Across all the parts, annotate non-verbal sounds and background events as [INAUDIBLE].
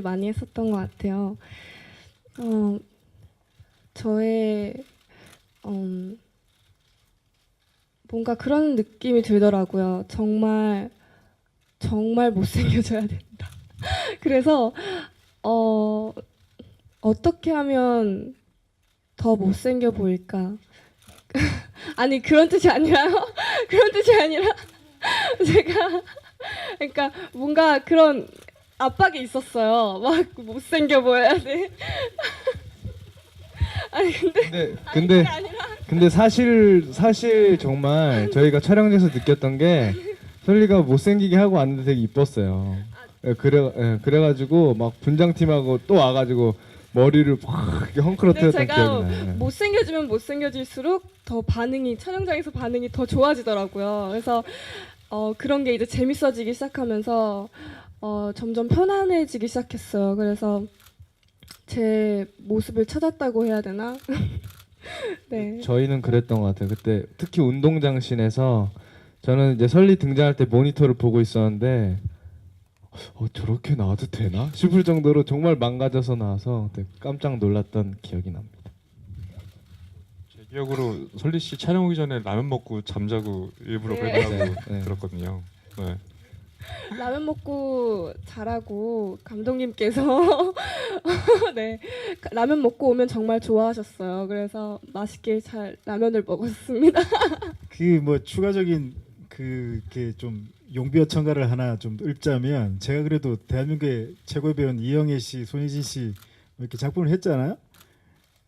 많이 했었던 것 같아요. 어, 저의 음, 뭔가 그런 느낌이 들더라고요. 정말 정말 못생겨져야 된다. [LAUGHS] 그래서 어, 어떻게 하면 더 못생겨 보일까? [LAUGHS] 아니 그런 뜻이 아니라요. [LAUGHS] 그런 뜻이 아니라 제가 그러니까 뭔가 그런 압박이 있었어요. 막 못생겨 보여야 돼. [LAUGHS] 아니 근데 근데 근데 그게 아니라 근데 사실 사실 정말 저희가 촬영장에서 느꼈던 게 설리가 못생기게 하고 왔는데 되게 이뻤어요. 예, 그래 예, 그래가지고 막 분장팀하고 또 와가지고 머리를 막 이렇게 근데 헝클어뜨렸던 제가 기억이 나요. 예. 못생겨지면 못생겨질수록 더 반응이 촬영장에서 반응이 더 좋아지더라고요. 그래서 어, 그런 게 이제 재밌어지기 시작하면서 어, 점점 편안해지기 시작했어요. 그래서 제 모습을 찾았다고 해야 되나? [LAUGHS] 네. 저희는 그랬던 것 같아요. 그때 특히 운동장 씬에서 저는 이제 설리 등장할 때 모니터를 보고 있었는데 어, 저렇게 나와도 되나 싶을 정도로 정말 망가져서 나와서 그때 깜짝 놀랐던 기억이 납니다. 제 기억으로 설리 씨 촬영 오기 전에 라면 먹고 잠자고 일부러 네. 그랬다고 네. 들었거든요. 네. [LAUGHS] 라면 먹고 자라고 감독님께서 [LAUGHS] 네 라면 먹고 오면 정말 좋아하셨어요. 그래서 맛있게 잘 라면을 먹었습니다. [LAUGHS] 그 뭐 추가적인 그게 좀 용비어 첨가를 하나 좀 읊자면 제가 그래도 대한민국의 최고의 배우는 이영애 씨, 손예진 씨뭐 이렇게 작품을 했잖아요.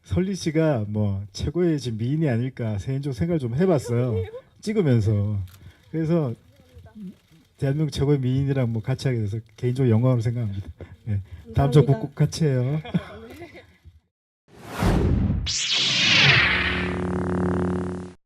설리 씨가 뭐 최고의 지금 미인이 아닐까 개인적으로 생각을 좀 해봤어요. 찍으면서 그래서 대한민국 최고의 미인이랑 뭐 같이 하게 돼서 개인적으로 영광으로 생각합니다. 네. 다음 주 감사합니다. 꼭 같이 해요. [LAUGHS]